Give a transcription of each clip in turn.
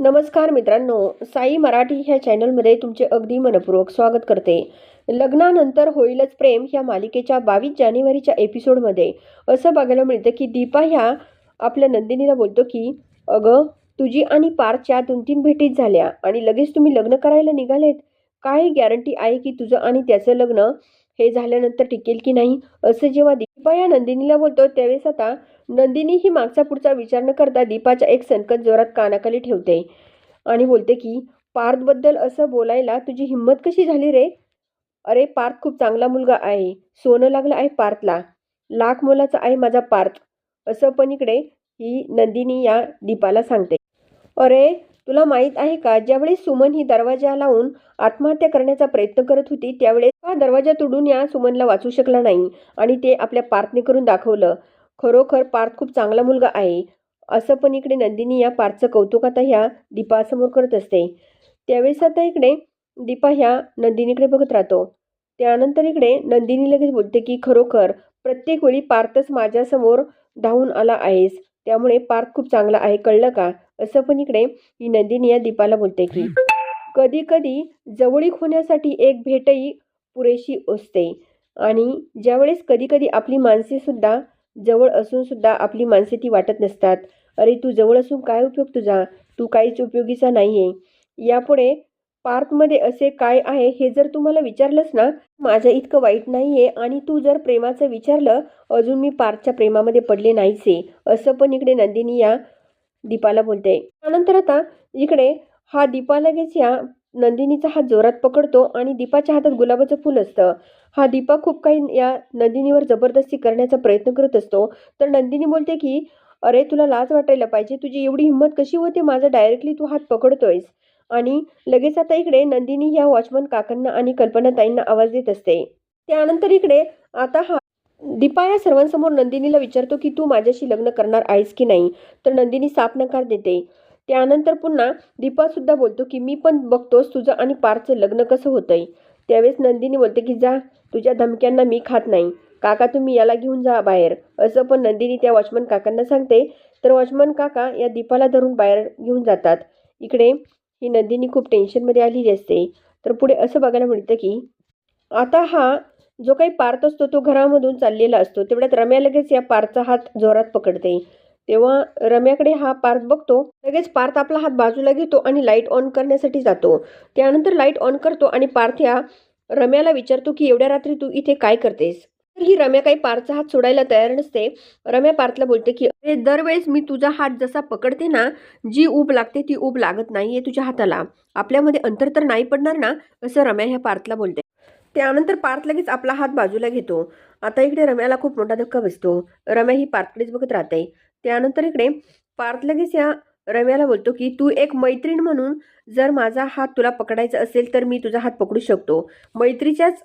नमस्कार मित्रांनो साई मराठी ह्या चॅनलमध्ये तुमचे अगदी मनपूर्वक स्वागत करते. लग्नानंतर होईलच प्रेम ह्या मालिकेच्या बावीस जानेवारीच्या एपिसोडमध्ये. असं बघायला मिळतं की दीपा ह्या आपल्या नंदिनीला बोलतो की अगं तुझी आणि पारच्या दोन तीन भेटीत झाल्या आणि लगेच तुम्ही लग्न करायला निघालेत. काय गॅरंटी आहे की तुझं आणि त्याचं लग्न हे झाल्यानंतर टिकेल की नाही? असं जेव्हा दीपा या नंदिनीला बोलतो त्यावेळेस आता नंदिनी ही मागचा पुढचा विचार न करता दीपाच्या एक सनकत जोरात कानाखाली ठेवते आणि बोलते की पार्थबद्दल असं बोलायला तुझी हिंमत कशी झाली रे? अरे पार्थ खूप चांगला मुलगा आहे. सोनं लागलं आहे पार्थला. लाख मोलाचा आहे माझा पार्थ. असं पण इकडे ही नंदिनी या दीपाला सांगते. अरे तुला माहीत आहे का ज्यावेळी सुमन ही दरवाजा लावून आत्महत्या करण्याचा प्रयत्न करत होती त्यावेळेस हा दरवाजा तोडून या सुमनला वाचू शकला नाही आणि ते आपल्या पार्थने करून दाखवलं खरोखर पार्थ खूप चांगला मुलगा आहे. असं पण इकडे नंदिनी या पार्थचं कौतुक आता ह्या दीपासमोर करत असते. त्यावेळेस आता इकडे दीपा ह्या नंदिनीकडे बघत राहतो. त्यानंतर इकडे नंदिनी लगेच बोलते की खरोखर प्रत्येक वेळी पार्थच माझ्यासमोर धावून आला आहेस. त्यामुळे पार्थ खूप चांगला आहे. कळलं का? असं पण इकडे ही नंदिनी या दीपाला बोलते की कधी कधी जवळीक होण्यासाठी एक भेटही पुरेशी असते. आणि ज्यावेळेस कधी कधी आपली माणसेसुद्धा जवळ असूनसुद्धा आपली माणसे ती वाटत नसतात. अरे तू जवळ असून काय उपयोग तुझा? तू काहीच उपयोगीचा नाही आहे यापुढे पार्कमध्ये असे काय आहे हे जर तू मला विचारलंस ना माझ्या इतकं वाईट नाही आहे आणि तू जर प्रेमाचं विचारलं अजून मी पार्थच्या प्रेमामध्ये पडले नाहीच आहे असं पण इकडे नंदिनी या दीपाला बोलते. त्यानंतर आता इकडे हा दीपा लगेच या नंदिनीचा हात जोरात पकडतो आणि दीपाच्या हातात गुलाबाचं फुल असतं. हा दीपा खूप काही या नंदिनीवर जबरदस्ती करण्याचा प्रयत्न करत असतो. तर नंदिनी बोलते की अरे तुला लाज वाटायला पाहिजे. तुझी एवढी हिंमत कशी होते? माझा डायरेक्टली तू हात पकडतोयस. आणि लगेच आता इकडे नंदिनी या वॉचमन काकांना आणि कल्पनाताईंना आवाज देत असते. त्यानंतर इकडे आता हा दीपा या सर्वांसमोर नंदिनीला विचारतो की तू माझ्याशी लग्न करणार आहेस की नाही? तर नंदिनी साफ नकार देते. त्यानंतर पुन्हा दीपा सुद्धा बोलतो की मी पण बघतोस तुझं आणि पारचं लग्न कसं होतंय? त्यावेळेस नंदिनी बोलते की जा तुझ्या धमक्यांना मी खात नाही. काका तुम्ही याला घेऊन जा बाहेर. असं पण नंदिनी त्या वॉचमन काकांना सांगते. तर वॉचमन काका या दीपाला धरून बाहेर घेऊन जातात. इकडे ही नंदिनी खूप टेन्शनमध्ये आलेली असते. तर पुढे असं बघायला मिळतं की आता हा जो काही पार्थ असतो तो घरामधून चाललेला असतो. तेवढ्यात रम्या लगेच या पार्थचा हात जोरात पकडते. तेव्हा रम्याकडे हा पार्थ बघतो. लगेच पार्थ आपला हात बाजूला घेतो आणि लाइट ऑन करण्यासाठी जातो. त्यानंतर लाइट ऑन करतो आणि पार्थ या रम्याला विचारतो की एवढ्या रात्री तू इथे काय करतेस? तर ही रम्या काही पार्थचा हात सोडायला तयार नसते. रम्या पार्थला बोलते की अरे दरवेळेस मी तुझा हात जसा पकडते ना जी ऊब लागते ती ऊब लागत नाहीये तुझ्या हाताला. आपल्यामध्ये अंतर तर नाही पडणार ना? असं रम्या ह्या पार्थला बोलते. त्यानंतर पार्थ लगेच आपला हात बाजूला घेतो. आता इकडे रम्याला खूप मोठा धक्का बसतो. रम्या ही पार्थकडेच बघत राहते. त्यानंतर इकडे पार्थ लगेच या रम्याला बोलतो की तू एक मैत्रीण म्हणून जर माझा हात तुला पकडायचा असेल तर मी तुझा हात पकडू शकतो. मैत्रीच्याच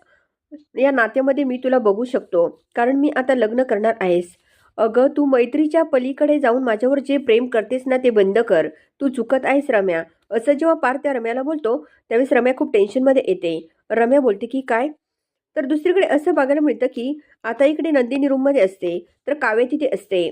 या नात्यामध्ये मी तुला बघू शकतो. कारण मी आता लग्न करणार आहेस. अगं तू मैत्रीच्या पलीकडे जाऊन माझ्यावर जे प्रेम करतेस ना ते बंद कर. तू चुकत आहेस रम्या. असं जेव्हा पार त्या रम्याला बोलतो त्यावेळेस रम्या खूप टेन्शनमध्ये येते. रम्या बोलते की काय? तर दुसरीकडे असं बघायला मिळतं की आता इकडे नंदिनी रूममध्ये असते तर काव्य तिथे असते.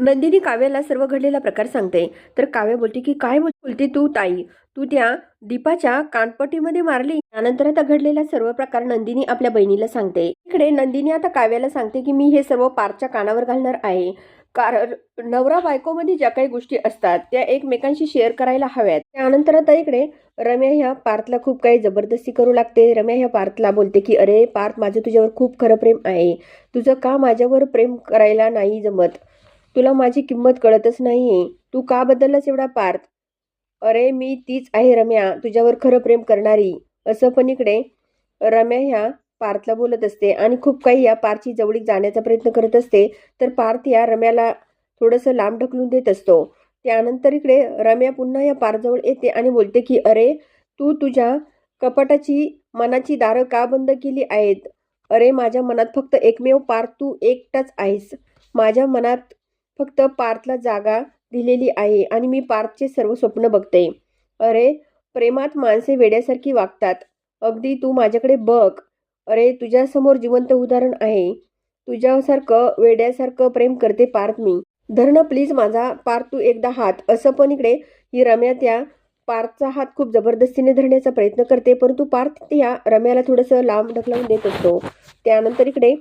नंदिनी काव्याला सर्व घडलेला प्रकार सांगते. तर काव्य बोलते की काय बोलते तू ताई? तू त्या दीपाच्या कानपट्टीमध्ये मारली. त्यानंतर आता घडलेला सर्व प्रकार नंदिनी आपल्या बहिणीला सांगते. इकडे नंदिनी आता काव्याला सांगते की मी हे सर्व पारच्या कानावर घालणार आहे. कारण नवरा बायकोमध्ये ज्या काही गोष्टी असतात त्या एकमेकांशी शेअर करायला हव्यात. त्यानंतर आता इकडे रम्या ह्या पार्थला खूप काही जबरदस्ती करू लागते. रम्या ह्या पार्थला बोलते की अरे पार्थ माझं तुझ्यावर खूप खरं प्रेम आहे. तुझं का माझ्यावर प्रेम करायला नाही जमत? तुला माझी किंमत कळतच नाही तू का बदललास एवढा पार्थ? अरे मी तीच आहे रम्या तुझ्यावर खरं प्रेम करणारी. असं पण इकडे रम्या ह्या पार्थला बोलत असते आणि खूप काही या पार्थची जवळीक जाण्याचा प्रयत्न करत असते तर पार्थ या रम्याला थोडंसं लांब ढकलून देत असतो. त्यानंतर इकडे रम्या पुन्हा या पार्थजवळ येते आणि बोलते की अरे तू तुझ्या कपाटाची मनाची दारं का बंद केली आहेत? अरे माझ्या मनात फक्त एकमेव पार्थ तू एकटाच आहेस. माझ्या मनात फक्त पार्थला जागा दिलेली आहे आणि मी पार्थचे सर्व स्वप्न बघते. अरे प्रेमात माणसे वेड्यासारखी वागतात. अगदी तू माझ्याकडे बघ. अरे तुझ्यासमोर जिवंत उदाहरण आहे. तुझ्यासारखं वेड्यासारखं प्रेम करते पार्थ मी. धरणं प्लीज माझा पार्थ तू एकदा हात. असं पण इकडे ही रम्या त्या पार्थचा हात खूप जबरदस्तीने धरण्याचा प्रयत्न करते परंतु पार्थ त्या रम्याला थोडंसं लांब ढकलून देत असतो. त्यानंतर इकडे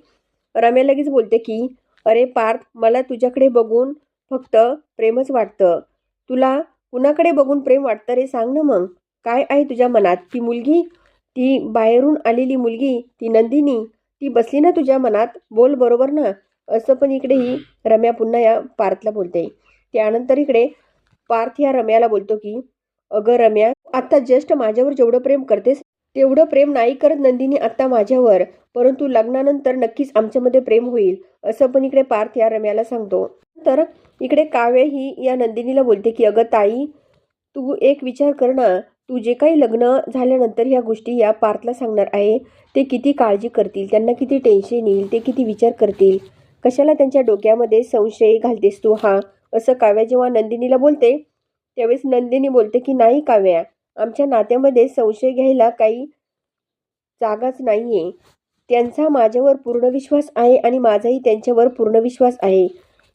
रम्या लगेच बोलते की अरे पार्थ मला तुझ्याकडे बघून फक्त प्रेमच वाटतं. तुला कुणाकडे बघून प्रेम वाटतं रे? सांग ना मग. काय आहे तुझ्या मनात? ती मुलगी ती बाहेरून आलेली मुलगी ती नंदिनी ती बसली ना तुझ्या मनात? बोल बरोबर ना. असं पण इकडे ही रम्या पुन्हा या पार्थला बोलते. त्यानंतर इकडे पार्थ या रम्याला बोलतो की अगं रम्या आता जस्ट माझ्यावर जेवढं प्रेम करतेस तेवढं प्रेम नाही करत नंदिनी आत्ता माझ्यावर. परंतु लग्नानंतर नक्कीच आमच्यामध्ये प्रेम होईल. असं पण इकडे पार्थ या रम्याला सांगतो. तर इकडे काव्य ही या नंदिनीला बोलते की अगं ताई तू एक विचार कर ना. तू जे काही लग्न झाल्यानंतर ह्या गोष्टी या पार्थला सांगणार आहे. ते किती काळजी करतील त्यांना किती टेन्शन येईल ते किती विचार करतील. कशाला त्यांच्या डोक्यामध्ये संशय घालतेस तू? हा असं काव्या जेव्हा नंदिनीला बोलते त्यावेळेस नंदिनी बोलते की नाही काव्या आमच्या नात्यामध्ये संशय घ्यायला काही जागाच नाही आहे त्यांचा माझ्यावर पूर्ण विश्वास आहे आणि माझाही त्यांच्यावर पूर्ण विश्वास आहे.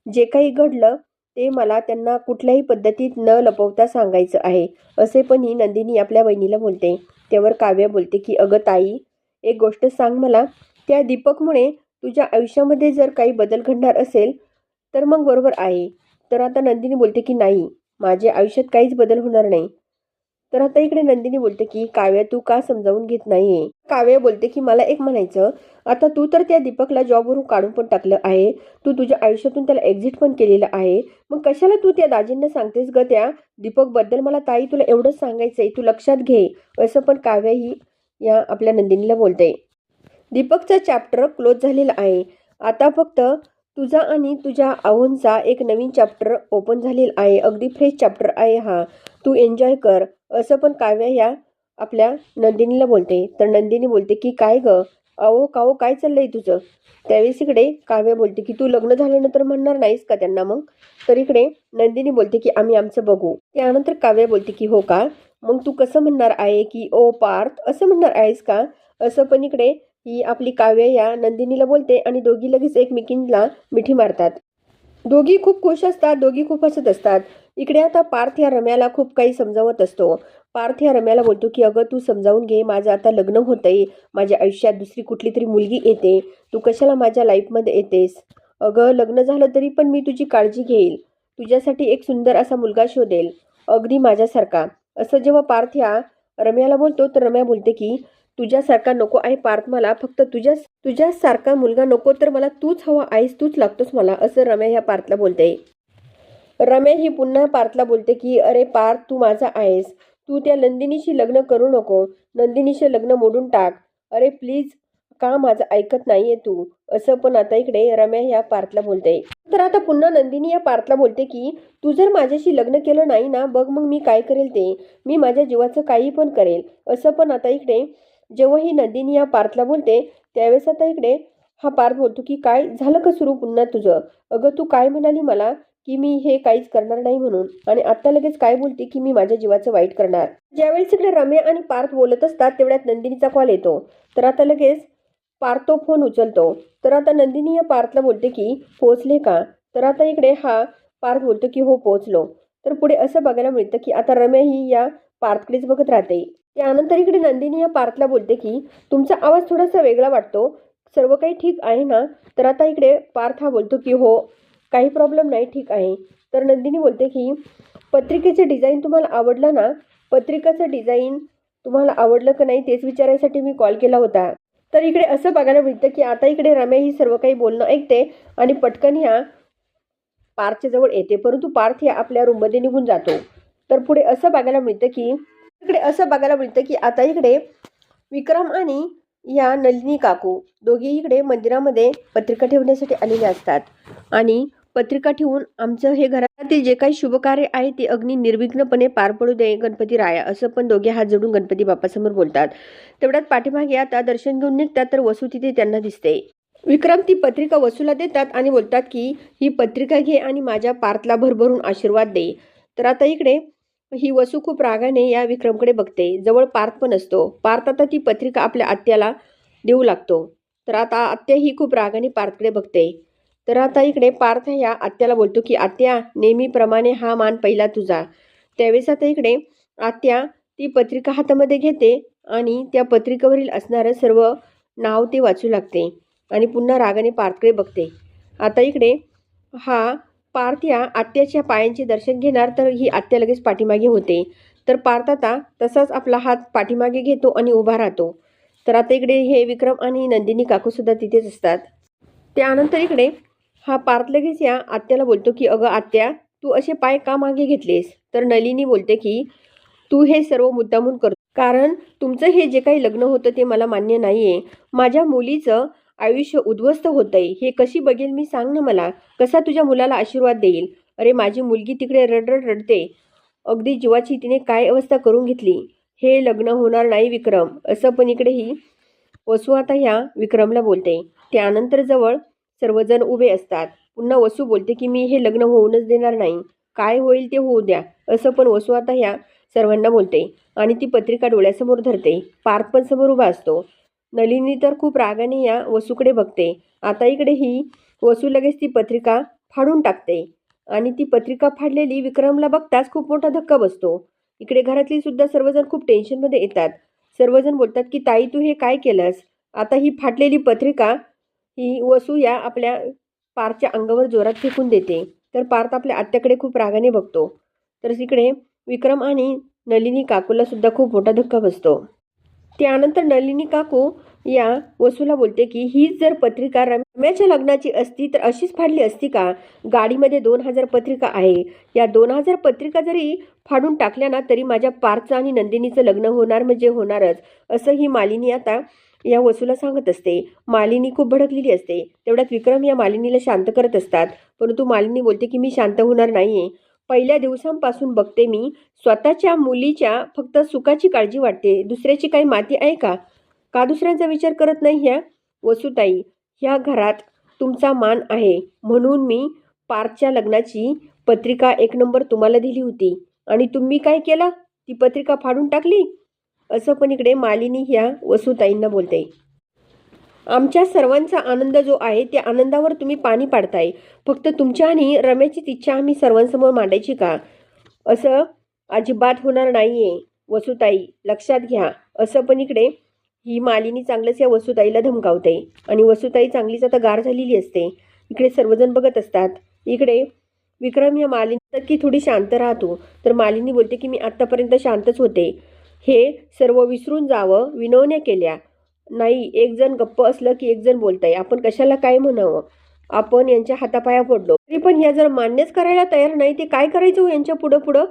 जे काही घडलं ते मला त्यांना कुठल्याही पद्धतीत न लपवता सांगायचं आहे. असे पण ही नंदिनी आपल्या बहिणीला बोलते. त्यावर काव्या बोलते की अगं ताई एक गोष्ट सांग मला. त्या दीपकमुळे तुझ्या आयुष्यामध्ये जर काही बदल घडणार असेल तर मग बरोबर आहे. तर आता नंदिनी बोलते की नाही माझ्या आयुष्यात काहीच बदल होणार नाही. तर आता इकडे नंदिनी बोलते की काव्या तू का समजावून घेत नाहीये? काव्या बोलते की मला एक म्हणायचं. आता तू तर त्या दीपकला जॉबवरून काढून पण टाकलं आहे. तू तुझ्या आयुष्यातून त्याला एक्झिट पण केलेलं आहे. मग कशाला तू त्या दाजींना सांगतेस ग त्या? दीपकबद्दल मला ताई तुला एवढंच सांगायचंय. तू लक्षात घे. असं पण काव्या ही या आपल्या नंदिनीला बोलते. दीपकचा चॅप्टर क्लोज झालेला आहे. आता फक्त तुझा आणि तुझ्या आहोंचा एक नवीन चॅप्टर ओपन झालेला आहे. अगदी फ्रेश चॅप्टर आहे हा. तू एन्जॉय कर. असं पण काव्या ह्या आपल्या नंदिनीला बोलते. तर नंदिनी बोलते की काय ग? अहो काहो काय चाललंय तुझं? त्यावेळेस इकडे काव्य बोलते की तू लग्न झाल्यानंतर म्हणणार नाहीस का त्यांना मग? तर इकडे नंदिनी बोलते की आम्ही आमचं बघू. त्यानंतर काव्य बोलते की हो का? मग तू कसं म्हणणार आहे की ओ पार्थ असं म्हणणार आहेस का? असं पण इकडे ही आपली काव्य या नंदिनीला बोलते आणि दोघी लगेच एकमेकींना मिठी मारतात. दोघी खूप खुश असतात दोघी खूप हसत असतात. इकडे आता पार्थ या रम्याला खूप काही समजावत असतो. पार्थ या रम्याला बोलतो की अगं तू समजावून घे. माझं आता लग्न होतंय. माझ्या आयुष्यात दुसरी कुठली तरी मुलगी येते. तू कशाला माझ्या लाईफमध्ये येतेस? अगं लग्न झालं तरी पण मी तुझी काळजी घेईल. तुझ्यासाठी एक सुंदर असा मुलगा शोधेल. अगदी माझ्यासारखा. असं जेव्हा पार्थ या रम्याला बोलतो तर रम्या बोलते की तुझ्यासारखा नको आहे पार्थ मला. फक्त तुझ्या तुझ्यासारखा मुलगा नको. तर मला तूच हवा आहेस. तूच लागतोस मला. असं रम्या ह्या पार्थला बोलते. रम्या ही पुन्हा पार्थला बोलते की अरे पार्थ तू माझा आहेस. तू त्या नंदिनीशी लग्न करू नको. नंदिनीशी लग्न मोडून टाक. अरे प्लीज का माझं ऐकत नाहीये तू? असं पण आता इकडे रम्या ह्या पार्थला बोलते. तर आता पुन्हा नंदिनी या पार्थला बोलते की तू जर माझ्याशी लग्न केलं नाही ना बघ मग मी काय करेल ते. मी माझ्या जीवाचं काही पण करेल. असं पण आता इकडे जेव्हा ही नंदिनी या पार्थला बोलते त्यावेळेस आता इकडे हा पार्थ बोलतो की काय? झालं का सुरू पुन्हा तुझं? अगं तू काय म्हणाली मला? की मी हे काहीच करणार नाही म्हणून. आणि आता लगेच काय बोलते की मी माझ्या जीवाचं वाईट करणार. ज्यावेळेस इकडे रम्या आणि पार्थ बोलत असतात तेवढ्यात नंदिनीचा कॉल येतो. तर आता लगेच पार्थ तो फोन उचलतो. तर आता नंदिनी या पार्थला बोलते की पोचले का? तर आता इकडे हा पार्थ बोलतो की हो पोचलो तर पुढे असं बघायला मिळतं की आता रम्या ही या पार्थकडेच बघत राहते. त्यानंतर इकडे नंदिनी या पार्थला बोलते की तुमचा आवाज थोडासा वेगळा वाटतो. सर्व काही ठीक आहे ना? तर आता इकडे पार्थ हा बोलतो की हो काही प्रॉब्लेम नाही ठीक आहे. तर नंदिनी बोलते की पत्रिकेचे डिझाईन तुम्हाला आवडलं ना? पत्रिकाचं डिझाईन तुम्हाला आवडलं का नाही तेच विचारायसाठी मी कॉल केला होता. तर इकडे असं बघायला मिळतं की आता इकडे रम्या ही सर्व काही बोलणं ऐकते आणि पटकन ह्या पार्थच्या जवळ येते परंतु पार्थ ह्या आपल्या रूममध्ये निघून जातो. तर पुढे असं बघायला मिळतं की इकडे असं बघायला मिळतं की आता इकडे विक्रम आणि या नलिनी काकू दोघी इकडे मंदिरामध्ये पत्रिका ठेवण्यासाठी आलेल्या असतात. आणि पत्रिका ठेवून आमचं हे घरातील जे काही शुभकार्य आहे ते अग्नी निर्विघ्नपणे पार पडू दे गणपती राया असं पण दोघे हात जोडून गणपती बाप्पासमोर बोलतात. तेवढ्यात पाठीमागे आता दर्शन घेऊन निघतात तर वसू तिथे त्यांना दिसते. विक्रम ती पत्रिका वसूला देतात आणि बोलतात की ही पत्रिका घे आणि माझ्या पार्थला भरभरून आशीर्वाद दे. तर आता इकडे ही वसू खूप रागाने या विक्रमकडे बघते. जवळ पार्थ पण असतो. पार्थ आता ती पत्रिका आपल्या आत्याला देऊ लागतो. तर आता आत्या ही खूप रागाने पार्थकडे बघते. तर आता इकडे पार्थ ह्या आत्याला बोलतो की आत्या नेहमीप्रमाणे हा मान पहिला तुझा. त्यावेळेस आता इकडे आत्या ती पत्रिका हातामध्ये घेते आणि त्या पत्रिकेवरील असणारं सर्व नाव ते वाचू लागते आणि पुन्हा रागाने पार्थकडे बघते. आता इकडे हा पार्थ या आत्याच्या पायांचे दर्शन घेणार तर ही आत्या लगेच पाठीमागे होते. तर पार्थ आता तसाच आपला हात पाठीमागे घेतो आणि उभा राहतो. तर आता इकडे हे विक्रम आणि नंदिनी काकूसुद्धा तिथेच असतात. त्यानंतर इकडे हा पार्थ लगेच या आत्याला बोलतो की अगं आत्या तू असे पाय का मागे घेतलेस? तर नलिनी बोलते की तू हे सर्व मुद्दामून करतो. कारण तुमचं हे जे काही लग्न होतं ते मला मान्य नाही आहे माझ्या मुलीचं आयुष्य उद्ध्वस्त होतंय. हे कशी बघेल मी सांग ना मला. कसा तुझ्या मुलाला आशीर्वाद देईल? अरे माझी मुलगी तिकडे रडरड रडते. अगदी जीवाची तिने काय अवस्था करून घेतली? हे लग्न होणार नाही विक्रम. असं पण इकडेही वसू आता ह्या विक्रमला बोलते. त्यानंतर जवळ सर्वजण उभे असतात. पुन्हा वसू बोलते की मी हे लग्न होऊनच देणार नाही. काय होईल ते होऊ द्या. असं पण वसू आता ह्या सर्वांना बोलते आणि ती पत्रिका डोळ्यासमोर धरते. पार्थ पण समोर उभा असतो. नलिनी तर खूप रागाने या वसूकडे बघते. आता इकडे ही वसू लगेच ती पत्रिका फाडून टाकते आणि ती पत्रिका फाडलेली विक्रमला बघताच खूप मोठा धक्का बसतो. इकडे घरातली सुद्धा सर्वजण खूप टेन्शनमध्ये येतात. सर्वजण बोलतात की ताई तू हे काय केलंस? आता ही फाटलेली पत्रिका ही वसू या आपल्या पारच्या अंगावर जोरात फेकून देते. तर पार्थ आपल्या आत्याकडे खूप रागाने बघतो. तर तिकडे विक्रम आणि नलिनी काकूला सुद्धा खूप मोठा धक्का बसतो. त्यानंतर नलिनी काकू या वसूला बोलते की हीच जर पत्रिका रम्याच्या लग्नाची असती तर अशीच फाडली असती का? गाडीमध्ये दोन हजार पत्रिका आहे. या दोन हजार पत्रिका जरी फाडून टाकल्या ना तरी माझ्या पारचं आणि नंदिनीचं लग्न होणार म्हणजे होणारच. असं ही मालिनी आता या वसूला सांगत असते मालिनी खूप भडकलेली असते. तेवढ्यात विक्रम या मालिनीला शांत करत असतात. परंतु मालिनी बोलते की मी शांत होणार नाहीये. पहिल्या दिवसांपासून बघते मी. स्वतःच्या मुलीच्या फक्त सुखाची काळजी वाटते. दुसऱ्याची काही माती आहे का? का दुसऱ्यांचा विचार करत नाही ह्या? वसुताई ह्या घरात तुमचा मान आहे. म्हणून मी पार्कच्या लग्नाची पत्रिका एक नंबर तुम्हाला दिली होती. आणि तुम्ही काय केला? ती पत्रिका फाडून टाकली? असं पण इकडे मालिनी ह्या वसुताईंना बोलते. आमच्या सर्वांचा आनंद जो आहे त्या आनंदावर तुम्ही पाणी पाडताय. फक्त तुमच्या आणि रम्याचीच इच्छा आम्ही सर्वांसमोर मांडायची का? असं अजिबात होणार नाहीये. वसुताई लक्षात घ्या. असं पण इकडे ही मालिनी चांगलंच या वसुताईला धमकावते. आणि वसुताई चांगलीच आता गार झालेली असते. इकडे सर्वजण बघत असतात. इकडे विक्रम या मालिनी की थोडी शांत राहतो. तर मालिनी बोलते की मी आत्तापर्यंत शांतच होते. हे सर्व विसरून जावं विनवण्या केल्या. नाही एक जण गप्प असलं की एक जण बोलताय. आपण कशाला काय म्हणावं? आपण यांच्या हातापाया पडलो. तरी पण ह्या जर मान्यच करायला तयार नाही ते काय करायचं हो यांच्या पुढं पुढं?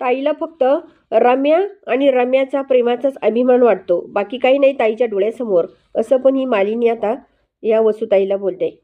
ताईला फक्त रम्या आणि रम्याचा प्रेमाचाच अभिमान वाटतो. बाकी काही नाही ताईच्या डोळ्यासमोर. असं पण ही मालिनी आता या वसुताईला बोलते.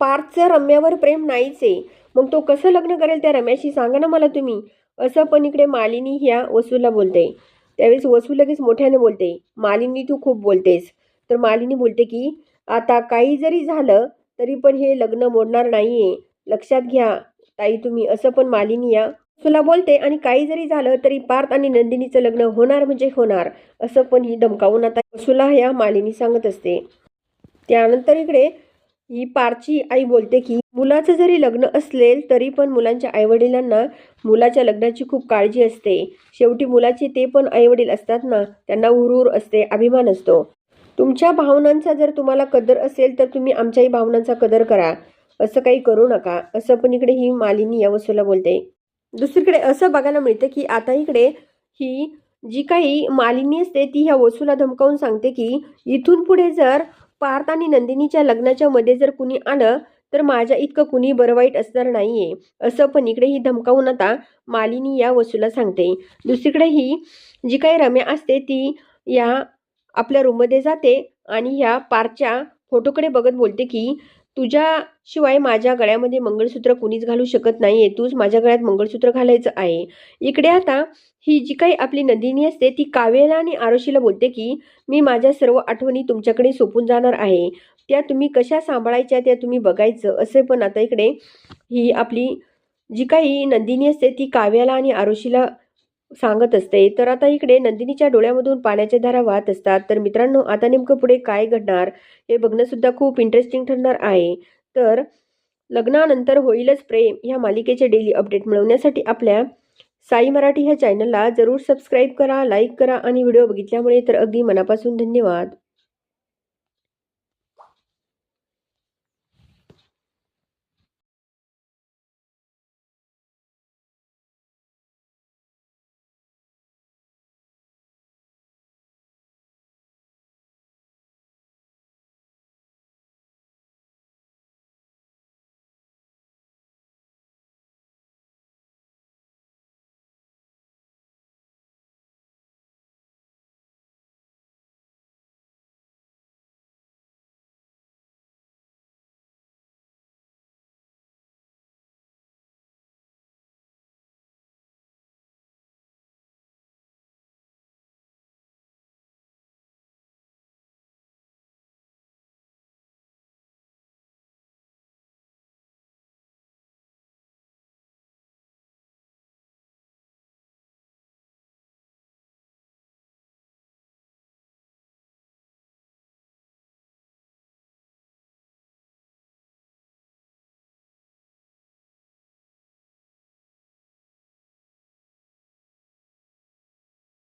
पार्थचं रम्यावर प्रेम नाहीच आहे. मग तो कसं लग्न करेल त्या रम्याशी? सांगा ना मला तुम्ही. असं पण इकडे मालिनी ह्या वसूला बोलते. त्यावेळेस वसू लगेच मोठ्याने बोलते मालिनी तू खूप बोलतेस. तर मालिनी बोलते की आता काही जरी झालं तरी पण हे लग्न मोडणार नाहीये. लक्षात घ्या ताई तुम्ही असं पण मालिनी या. तुला बोलते आणि काही जरी झालं तरी पार्थ आणि नंदिनीचं लग्न होणार म्हणजे होणार. असं पण ही धमकावून आता वसुला या मालिनी सांगत असते. त्यानंतर इकडे ही पारची आई बोलते की मुलाचं जरी लग्न असलेल तरी पण मुलांच्या आईवडिलांना मुलाच्या लग्नाची खूप काळजी असते. शेवटी मुलाचे ते पण आईवडील असतात ना त्यांना उरूर असते अभिमान असतो. तुमच्या भावनांचा जर तुम्हाला कदर असेल तर तुम्ही आमच्याही भावनांचा कदर करा. असं काही करू नका. असं पण इकडे ही मालिनी या वसूला बोलते. दुसरीकडे असं बघायला मिळतं की आता इकडे ही जी काही मालिनी असते ती ह्या वसूला धमकावून सांगते की इथून पुढे जर पार्थ आणि नंदिनीच्या लग्नाच्या मध्ये जर कुणी आलं तर माझ्या इतकं कुणी बरं वाईट असणार नाहीये. असं पण इकडे ही धमकावून आता मालिनी या वसूला सांगते. दुसरीकडे ही जी काही रम्या असते ती या आपल्या रूममध्ये जाते आणि ह्या पारच्या फोटोकडे बघत बोलते की तुझ्याशिवाय माझ्या गळ्यामध्ये मंगळसूत्र कुणीच घालू शकत नाहीये. तूच माझ्या गळ्यात मंगळसूत्र घालायचं आहे. इकडे आता ही जी काही आपली नंदिनी असते ती काव्याला आणि आरोशीला बोलते की मी माझ्या सर्व आठवणी तुमच्याकडे सोपून जाणार आहे. त्या तुम्ही कशा सांभाळायच्या त्या तुम्ही बघायचं. असे पण आता इकडे ही आपली जी काही नंदिनी असते ती काव्याला आणि आरोशीला सांगत असते. तर आता इकडे नंदिनीच्या डोळ्यामधून पाण्याच्या धारा वाहत असतात. तर मित्रांनो आता नेमकं पुढे काय घडणार हे बघणंसुद्धा खूप इंटरेस्टिंग ठरणार आहे. तर लग्नानंतर होईलच प्रेम ह्या मालिकेचे डेली अपडेट मिळवण्यासाठी आपल्या साई मराठी ह्या चॅनलला जरूर सबस्क्राईब करा लाईक करा आणि व्हिडिओ बघितल्यामुळे तर अगदी मनापासून धन्यवाद.